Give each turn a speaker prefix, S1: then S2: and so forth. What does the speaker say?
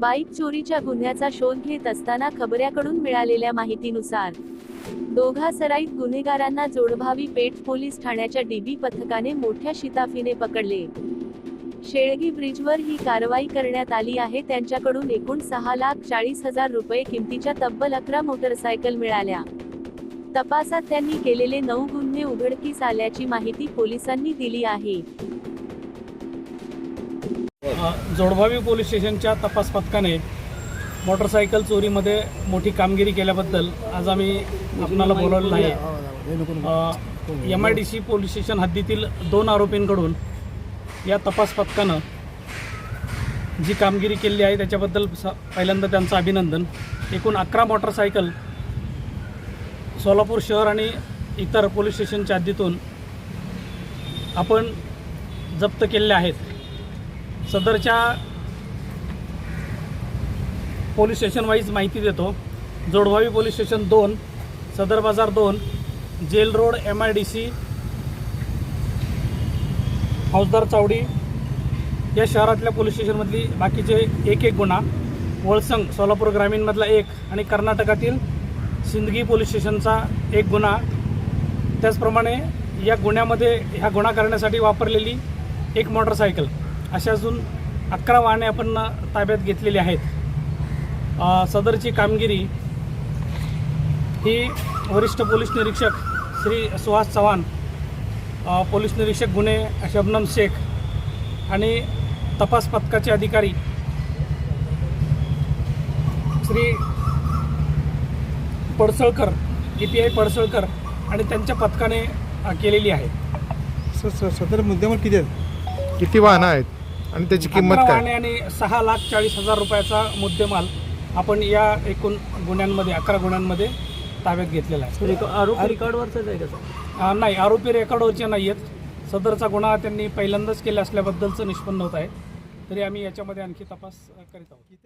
S1: Bike चोरीच्या गुन्ह्याचा शोध घेत असताना खबऱ्याकडून मिळालेल्या माहितीनुसार दोघा सराईत गुन्हेगारांना जोडभावी पेठ पोलीस ठाण्याच्या डीबी पथकाने मोठ्या शिताफीने पकडले. शेळगी ब्रिजवर ही कारवाई करण्यात आली आहे त्यांच्याकडून एकूण सहा लाख चाळीस हजार रुपये किमतीच्या तब्बल अकरा मोटरसायकल मिळाल्या. तपासात त्यांनी केलेले नऊ गुन्हे उघडकीस आल्याची माहिती पोलिसांनी दिली आहे.
S2: जोडभावी पोलीस स्टेशनच्या तपास पथकाने मोटरसायकल चोरीमध्ये मोठी कामगिरी केल्याबद्दल आज आम्ही आपणाला बोलवलेलं आहे. M I D C police station हद्दीतील दोन आरोपींकडून या तपास पथकानं जी कामगिरी केली आहे त्याच्याबद्दल स पहिल्यांदा त्यांचं अभिनंदन. एकूण अकरा मोटरसायकल सोलापूर शहर आणि इतर पोलीस स्टेशनच्या हद्दीतून आपण जप्त केलेल्या आहेत. सदरच्या पोलीस स्टेशन वाईज माहिती देतो. जोडभावी पोलीस स्टेशन दोन सदर बाजार दोन jail road M I D C Faujdar Chawdi या शहरातल्या पोलीस स्टेशनमधली बाकीचे एक एक गुन्हा. वळसंग सोलापूर ग्रामीणमधला एक आणि कर्नाटकातील सिंदगी पोलीस स्टेशनचा एक गुन्हा. त्याचप्रमाणे या गुन्ह्यामध्ये ह्या गुन्हा करण्यासाठी वापरलेली एक मोटरसायकल. अशा अजून अकरा वाहने आपण ताब्यात घेतलेली आहेत. सदरची कामगिरी ही वरिष्ठ पोलीस निरीक्षक श्री सुहास चव्हाण पोलीस निरीक्षक गुन्हे शबनम शेख आणि तपास पथकाचे अधिकारी Shri Padsalkar A P I Padsalkar आणि त्यांच्या पथकाने केलेली आहे.
S3: सर सर सदर मुद्द्यावर किती आहेत?
S4: किती वाहनं आहेत? आणि त्याची किंमत काय?
S2: वाहने आणि सहा लाख चाळीस हजार रुपयाचा मुद्देमाल आपण या एकूण गुन्ह्यांमध्ये अकरा गुन्ह्यांमध्ये ताब्यात घेतलेला आहे.
S5: आरोपी रेकॉर्डवरच आहे का सर?
S2: अ, नाही आरोपी रेकॉर्डवरचे नाही आहेत सदरचा गुन्हा त्यांनी पहिल्यांदाच केला असल्याबद्दलचं निष्पन्न होत आहे. तरी आम्ही याच्यामध्ये आणखी तपास अ, करीत आहोत.